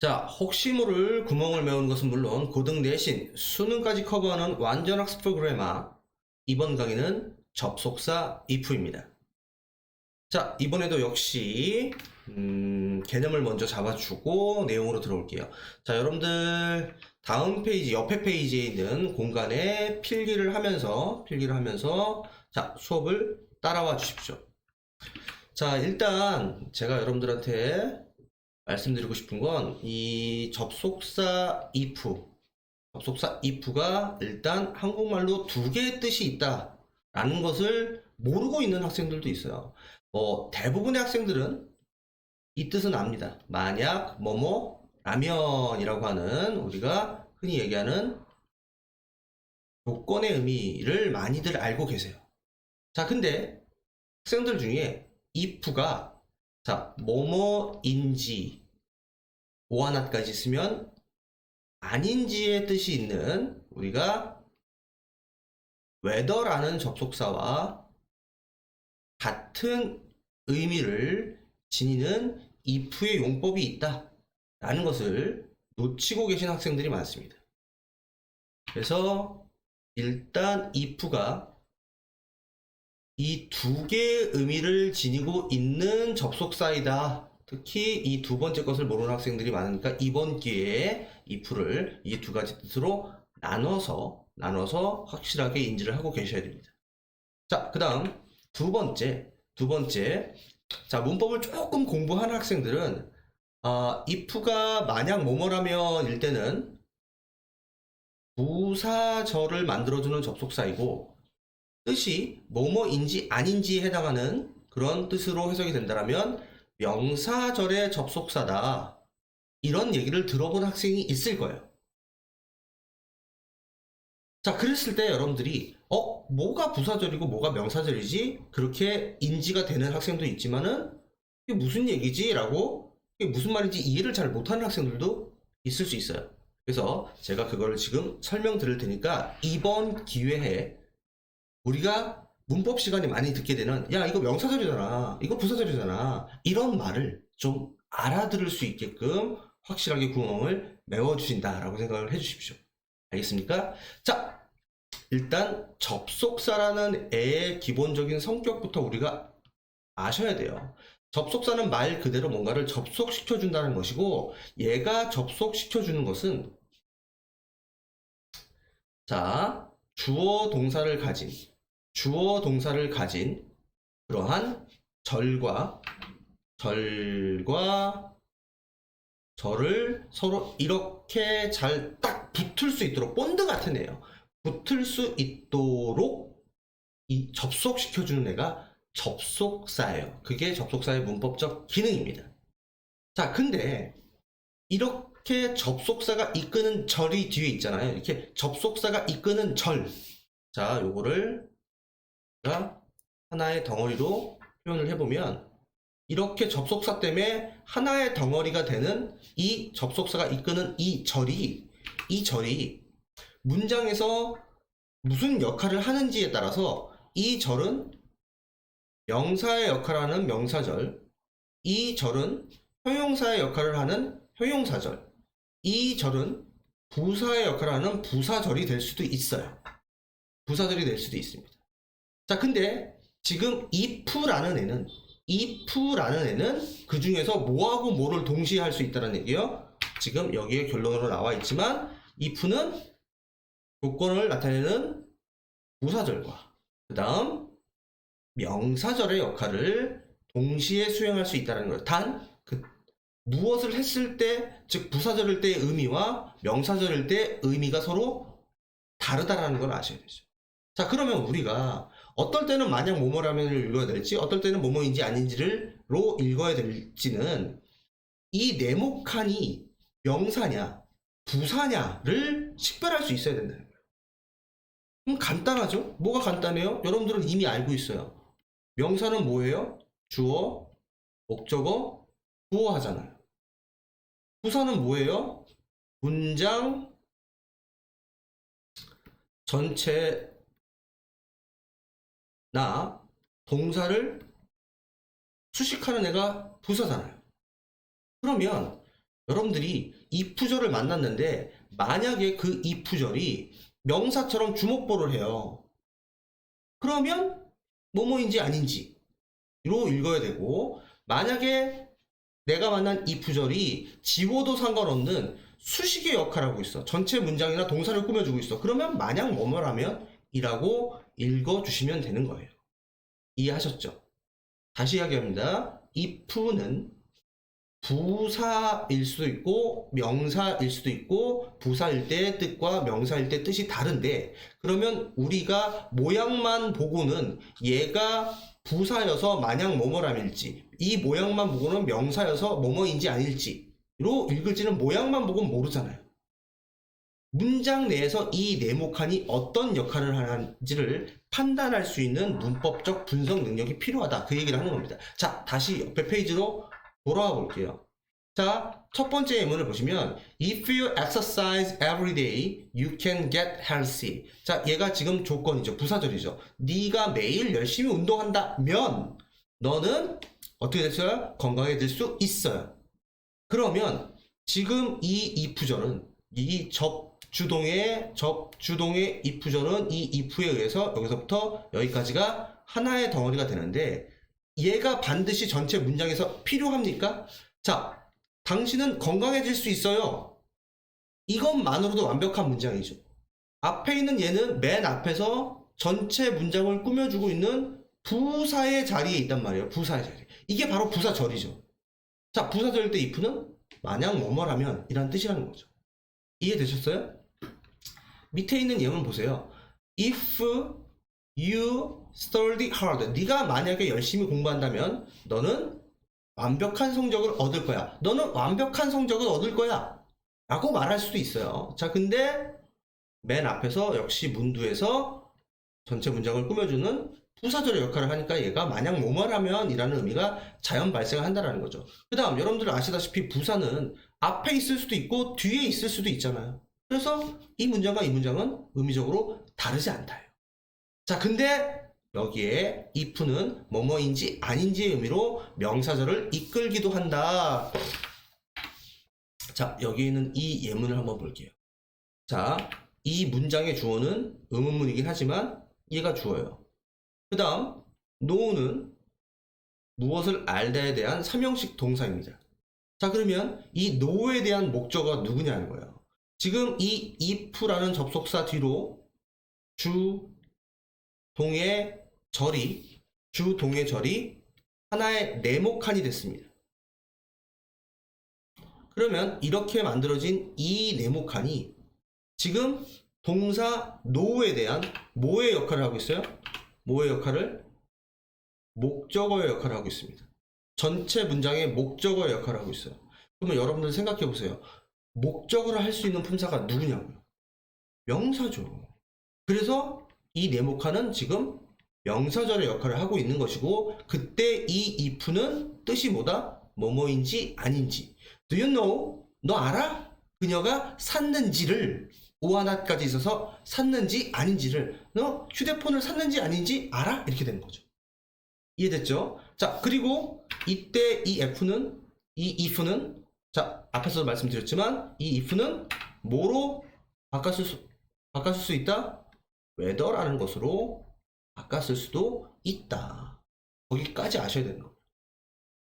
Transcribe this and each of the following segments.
자, 혹시 모를 구멍을 메우는 것은 물론 고등 내신, 수능까지 커버하는 완전 학습 프로그래머 이번 강의는 접속사 if입니다. 자, 이번에도 역시 음, 개념을 먼저 잡아주고 내용으로 들어올게요. 자, 여러분들 다음 페이지, 옆에 페이지에 있는 공간에 필기를 하면서 필기를 하면서 자, 수업을 따라와 주십시오. 자, 일단 제가 여러분들한테 말씀드리고 싶은 건 이 접속사 if, 접속사 if가 일단 한국말로 두 개의 뜻이 있다라는 것을 모르고 있는 학생들도 있어요. 뭐 대부분의 학생들은 이 뜻은 압니다. 만약 뭐뭐 라면이라고 하는 우리가 흔히 얘기하는 조건의 의미를 많이들 알고 계세요. 자, 근데 학생들 중에 if가 자, 뭐뭐인지 오하나까지 쓰면 아닌지의 뜻이 있는 우리가 whether라는 접속사와 같은 의미를 지니는 if의 용법이 있다 라는 것을 놓치고 계신 학생들이 많습니다. 그래서 일단 if가 이 두 개의 의미를 지니고 있는 접속사이다. 특히 이 두 번째 것을 모르는 학생들이 많으니까 이번 기회에 if를 이두 가지 뜻으로 나눠서 나눠서 확실하게 인지를 하고 계셔야 됩니다. 자, 그다음 두 번째 두 번째 자 문법을 조금 공부한 학생들은 아, if가 만약 뭐뭐라면 일 때는 부사절을 만들어주는 접속사이고 뜻이 뭐뭐인지 아닌지에 해당하는 그런 뜻으로 해석이 된다면 명사절의 접속사다. 이런 얘기를 들어본 학생이 있을 거예요. 자, 그랬을 때 여러분들이 어, 뭐가 부사절이고 뭐가 명사절이지? 그렇게 인지가 되는 학생도 있지만은 이게 무슨 얘기지? 라고 이게 무슨 말인지 이해를 잘 못하는 학생들도 있을 수 있어요. 그래서 제가 그거를 지금 설명드릴 테니까 이번 기회에 우리가 문법 시간에 많이 듣게 되는 야 이거 명사절이잖아. 이거 부사절이잖아. 이런 말을 좀 알아들을 수 있게끔 확실하게 구멍을 메워주신다라고 생각을 해주십시오. 알겠습니까? 자 일단 접속사라는 애의 기본적인 성격부터 우리가 아셔야 돼요. 접속사는 말 그대로 뭔가를 접속시켜 준다는 것이고 얘가 접속시켜 주는 것은 자 주어 동사를 가진 주어 동사를 가진 그러한 절과 절과 절을 서로 이렇게 잘 딱 붙을 수 있도록 본드 같은 애예요. 붙을 수 있도록 이 접속시켜주는 애가 접속사예요. 그게 접속사의 문법적 기능입니다. 자, 근데 이렇게 접속사가 이끄는 절이 뒤에 있잖아요. 이렇게 접속사가 이끄는 절. 자, 요거를 가 하나의 덩어리로 표현을 해보면 이렇게 접속사 때문에 하나의 덩어리가 되는 이 접속사가 이끄는 이 절이 이 절이 문장에서 무슨 역할을 하는지에 따라서 이 절은 명사의 역할을 하는 명사절 이 절은 형용사의 역할을 하는 형용사절 이 절은 부사의 역할을 하는 부사절이 될 수도 있어요. 부사절이 될 수도 있습니다 자, 근데 지금 if라는 애는 if라는 애는 그 중에서 뭐하고 뭐를 동시에 할 수 있다는 얘기예요. 지금 여기에 결론으로 나와 있지만 if는 조건을 나타내는 부사절과 그 다음 명사절의 역할을 동시에 수행할 수 있다는 거예요. 단 그 무엇을 했을 때, 즉 부사절일 때의 의미와 명사절일 때 의미가 서로 다르다라는 걸 아셔야 되죠. 자, 그러면 우리가 어떨 때는 만약 뭐뭐라면을 읽어야 될지, 어떨 때는 뭐뭐인지 아닌지를로 읽어야 될지는 이 네모칸이 명사냐, 부사냐를 식별할 수 있어야 된다는 거예요. 그럼 간단하죠? 뭐가 간단해요? 여러분들은 이미 알고 있어요. 명사는 뭐예요? 주어, 목적어, 부어 하잖아요. 부사는 뭐예요? 문장 전체 나 동사를 수식하는 애가 부사잖아요. 그러면 여러분들이 이프절을 만났는데 만약에 그 이프절이 명사처럼 주목보를 해요. 그러면 뭐뭐인지 아닌지로 읽어야 되고 만약에 내가 만난 이프절이 지워도 상관없는 수식의 역할을 하고 있어. 전체 문장이나 동사를 꾸며주고 있어. 그러면 마냥 뭐뭐라면 이라고 읽어주시면 되는 거예요. 이해하셨죠? 다시 이야기합니다. if는 부사일 수도 있고 명사일 수도 있고 부사일 때 뜻과 명사일 때 뜻이 다른데 그러면 우리가 모양만 보고는 얘가 부사여서 마냥 뭐뭐람일지 이 모양만 보고는 명사여서 뭐뭐인지 아닐지로 읽을지는 모양만 보고는 모르잖아요. 문장 내에서 이 네모칸이 어떤 역할을 하는지를 판단할 수 있는 문법적 분석 능력이 필요하다. 그 얘기를 하는 겁니다. 자, 다시 옆에 페이지로 돌아와 볼게요. 자, 첫 번째 예문을 보시면 If you exercise every day, you can get healthy. 자, 얘가 지금 조건이죠. 부사절이죠. 네가 매일 열심히 운동한다면 너는 어떻게 됐어요? 건강해질 수 있어요. 그러면 지금 이 if절은 이 접주동의 접주동의 if절은 이 if에 의해서 여기서부터 여기까지가 하나의 덩어리가 되는데 얘가 반드시 전체 문장에서 필요합니까? 자, 당신은 건강해질 수 있어요. 이것만으로도 완벽한 문장이죠. 앞에 있는 얘는 맨 앞에서 전체 문장을 꾸며주고 있는 부사의 자리에 있단 말이에요. 부사의 자리. 이게 바로 부사절이죠. 자, 부사절 때 if는 만약 뭐뭐라면 이란 뜻이라는 거죠. 이해되셨어요? 밑에 있는 예문 보세요. If you study hard. 네가 만약에 열심히 공부한다면 너는 완벽한 성적을 얻을 거야. 너는 완벽한 성적을 얻을 거야. 라고 말할 수도 있어요. 자, 근데 맨 앞에서 역시 문두에서 전체 문장을 꾸며주는 부사절의 역할을 하니까 얘가 만약 뭐뭐라면 이라는 의미가 자연 발생한다라는 거죠. 그 다음 여러분들 아시다시피 부사는 앞에 있을 수도 있고 뒤에 있을 수도 있잖아요. 그래서 이 문장과 이 문장은 의미적으로 다르지 않다요. 자, 근데 여기에 if는 뭐뭐인지 아닌지의 의미로 명사절을 이끌기도 한다. 자, 여기 있는 이 예문을 한번 볼게요. 자, 이 문장의 주어는 의문문이긴 하지만 얘가 주어예요. 그 다음, know는 무엇을 알다에 대한 삼형식 동사입니다. 자, 그러면 이 know에 대한 목적어가 누구냐는 거예요. 지금 이 if라는 접속사 뒤로 주, 동의 절이, 주, 동의 절이 하나의 네모칸이 됐습니다. 그러면 이렇게 만들어진 이 네모칸이 지금 동사 노에 대한 뭐의 역할을 하고 있어요? 뭐의 역할을? 목적어의 역할을 하고 있습니다. 전체 문장의 목적어의 역할을 하고 있어요. 그러면 여러분들 생각해 보세요. 목적어를 할수 있는 품사가 누구냐고요? 명사죠. 그래서 이 네모칸은 지금 명사절의 역할을 하고 있는 것이고 그때 이 if는 뜻이 뭐다? 뭐뭐인지 아닌지 Do you know? 너 알아? 그녀가 샀는지를 오하나까지 있어서 샀는지 아닌지를 너 휴대폰을 샀는지 아닌지 알아? 이렇게 되는 거죠. 이해됐죠? 자 그리고 이때 이 f는 이 if는 자 앞에서도 말씀드렸지만 이 if는 뭐로 바꿨을 수, 바꿨을 수 있다? whether라는 것으로 바꿨을 수도 있다. 거기까지 아셔야 되는 거예요.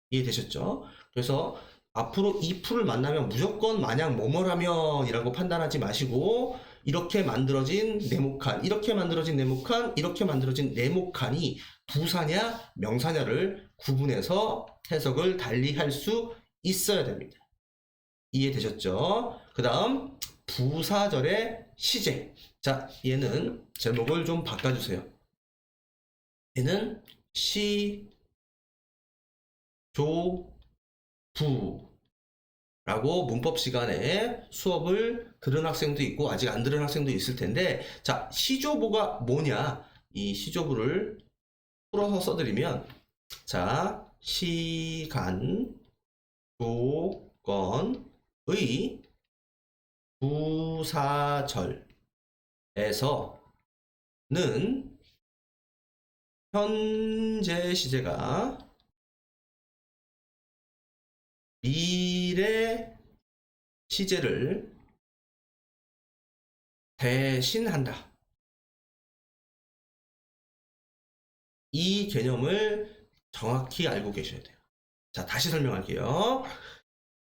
이해되셨죠? 그래서 앞으로 if를 만나면 무조건 마냥 뭐뭐라면이라고 판단하지 마시고 이렇게 만들어진 네모칸, 이렇게 만들어진 네모칸, 이렇게 만들어진 네모칸이 부사냐 명사냐를 구분해서 해석을 달리 할 수 있어야 됩니다. 이해되셨죠? 그 다음 부사절의 시제. 자, 얘는 제목을 좀 바꿔주세요. 얘는 시, 조, 부 라고 문법 시간에 수업을 들은 학생도 있고 아직 안 들은 학생도 있을 텐데 자 시조보가 뭐냐? 이 시조부를 풀어서 써드리면 자 시간 조건의 부사절에서는 현재 시제가 미래 시제를 대신한다. 이 개념을 정확히 알고 계셔야 돼요. 자, 다시 설명할게요.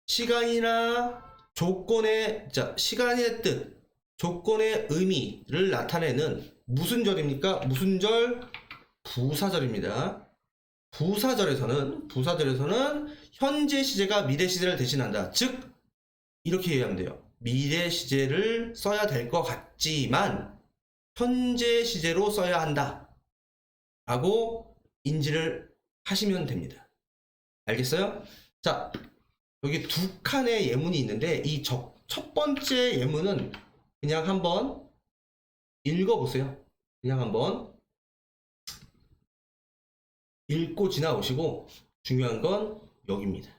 시간이나 조건의, 자, 시간의 뜻, 조건의 의미를 나타내는 무슨 절입니까? 무슨 절? 부사절입니다. 부사절에서는, 부사절에서는 현재 시제가 미래 시제를 대신한다. 즉, 이렇게 이해하면 돼요. 미래 시제를 써야 될 것 같지만, 현재 시제로 써야 한다. 라고 인지를 하시면 됩니다. 알겠어요? 자, 여기 두 칸의 예문이 있는데 이 첫 번째 예문은 그냥 한번 읽어보세요. 그냥 한번 읽고 지나오시고 중요한 건 여기입니다.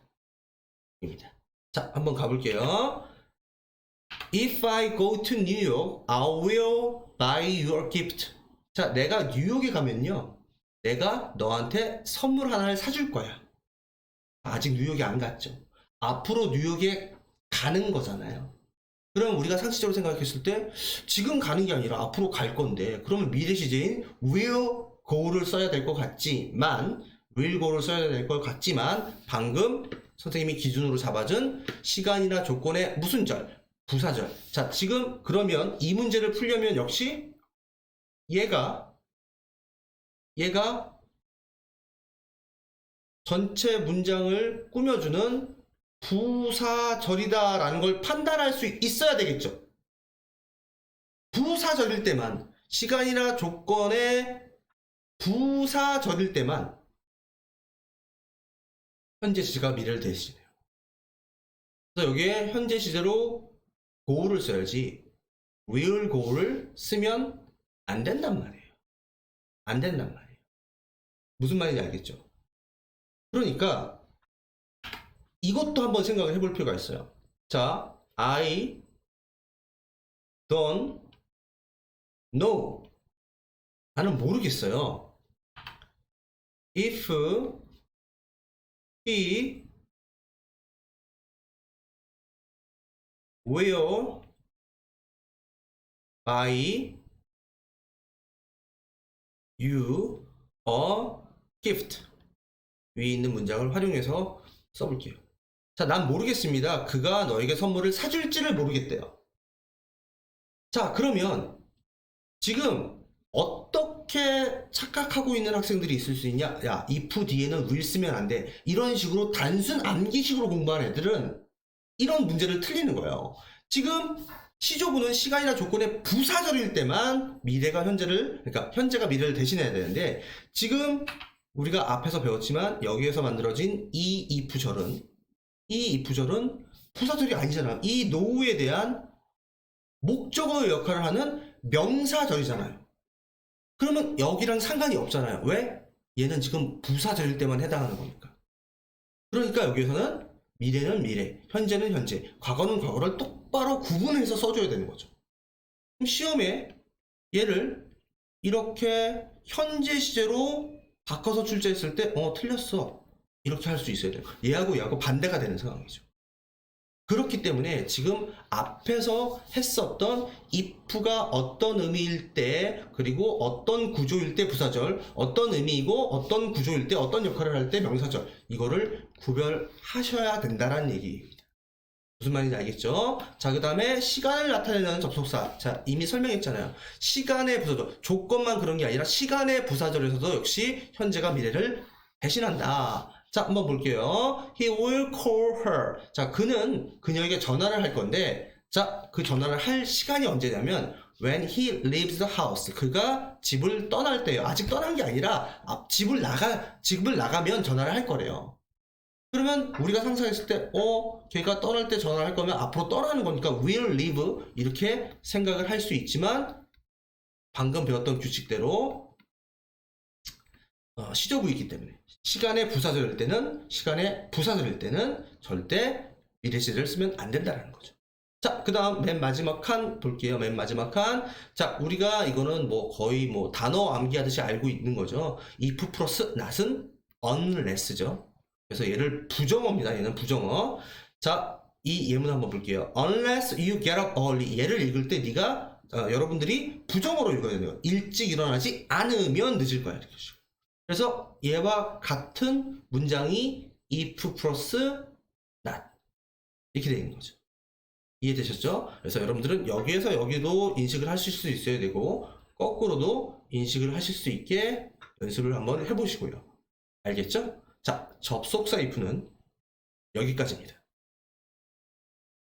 여기입니다. 자, 한번 가볼게요. If I go to New York, I will buy your gift. 자, 내가 뉴욕에 가면요. 내가 너한테 선물 하나를 사줄 거야. 아직 뉴욕에 안 갔죠. 앞으로 뉴욕에 가는 거잖아요. 그럼 우리가 상식적으로 생각했을 때 지금 가는 게 아니라 앞으로 갈 건데 그러면 미래 시제인 will go를 써야 될 것 같지만 go를 써야 될 것 같지만 방금 선생님이 기준으로 잡아준 시간이나 조건의 무슨 절 부사절 자 지금 그러면 이 문제를 풀려면 역시 얘가 얘가 전체 문장을 꾸며주는 부사절이다라는 걸 판단할 수 있어야 되겠죠. 부사절일 때만 시간이나 조건의 부사절일 때만 현재 시제가 미래를 대신해요. 그래서 여기에 현재 시제로 go를 써야지 will go를 쓰면 안 된단 말이에요. 안 된단 말이에요. 무슨 말인지 알겠죠? 그러니까 이것도 한번 생각을 해볼 필요가 있어요. 자, I don't know. 나는 모르겠어요. If he will buy you a gift. 위에 있는 문장을 활용해서 써볼게요. 자, 난 모르겠습니다. 그가 너에게 선물을 사줄지를 모르겠대요. 자, 그러면 지금 어 떻게 착각하고 있는 학생들이 있을 수 있냐? 야, if 뒤에는 will 쓰면 안 돼. 이런 식으로 단순 암기식으로 공부한 애들은 이런 문제를 틀리는 거예요. 지금 시조부는 시간이나 조건의 부사절일 때만 미래가 현재를, 그러니까 현재가 미래를 대신해야 되는데 지금 우리가 앞에서 배웠지만 여기에서 만들어진 이 if절은 이 if절은 부사절이 아니잖아요. 이 노우에 대한 목적어의 역할을 하는 명사절이잖아요. 그러면 여기랑 상관이 없잖아요. 왜? 얘는 지금 부사절일 때만 해당하는 거니까. 그러니까 여기에서는 미래는 미래, 현재는 현재, 과거는 과거를 똑바로 구분해서 써줘야 되는 거죠. 그럼 시험에 얘를 이렇게 현재 시제로 바꿔서 출제했을 때, 어, 틀렸어. 이렇게 할 수 있어야 돼요. 얘하고 얘하고 반대가 되는 상황이죠. 그렇기 때문에 지금 앞에서 했었던 if가 어떤 의미일 때, 그리고 어떤 구조일 때 부사절, 어떤 의미이고 어떤 구조일 때 어떤 역할을 할 때 명사절, 이거를 구별하셔야 된다는 얘기입니다. 무슨 말인지 알겠죠? 자, 그 다음에 시간을 나타내는 접속사. 자, 이미 설명했잖아요. 시간의 부사절. 조건만 그런 게 아니라 시간의 부사절에서도 역시 현재가 미래를 대신한다. 자, 한번 볼게요. He will call her. 자, 그는 그녀에게 전화를 할 건데, 자, 그 전화를 할 시간이 언제냐면, when he leaves the house. 그가 집을 떠날 때요. 아직 떠난 게 아니라, 앞, 집을 나가, 집을 나가면 전화를 할 거래요. 그러면 우리가 상상했을 때, 어, 걔가 떠날 때 전화를 할 거면 앞으로 떠나는 거니까 will leave 이렇게 생각을 할 수 있지만 방금 배웠던 규칙대로 어, 시조부이기 때문에 시간의 부사절일 때는 시간의 부사절일 때는 절대 미래 시제를 쓰면 안 된다는 거죠. 자, 그 다음 맨 마지막 칸 볼게요. 맨 마지막 칸. 자, 우리가 이거는 뭐 거의 뭐 단어 암기하듯이 알고 있는 거죠. if 플러스 not은 unless죠. 그래서 얘를 부정어입니다. 얘는 부정어. 자, 이 예문 한번 볼게요. Unless you get up early. 얘를 읽을 때 네가 어, 여러분들이 부정어로 읽어야 돼요. 일찍 일어나지 않으면 늦을 거야. 이렇게. 그래서 얘와 같은 문장이 if 플러스 not 이렇게 되는 거죠. 이해되셨죠? 그래서 여러분들은 여기에서 여기도 인식을 하실 수 있어야 되고 거꾸로도 인식을 하실 수 있게 연습을 한번 해보시고요. 알겠죠? 자, 접속사 if는 여기까지입니다.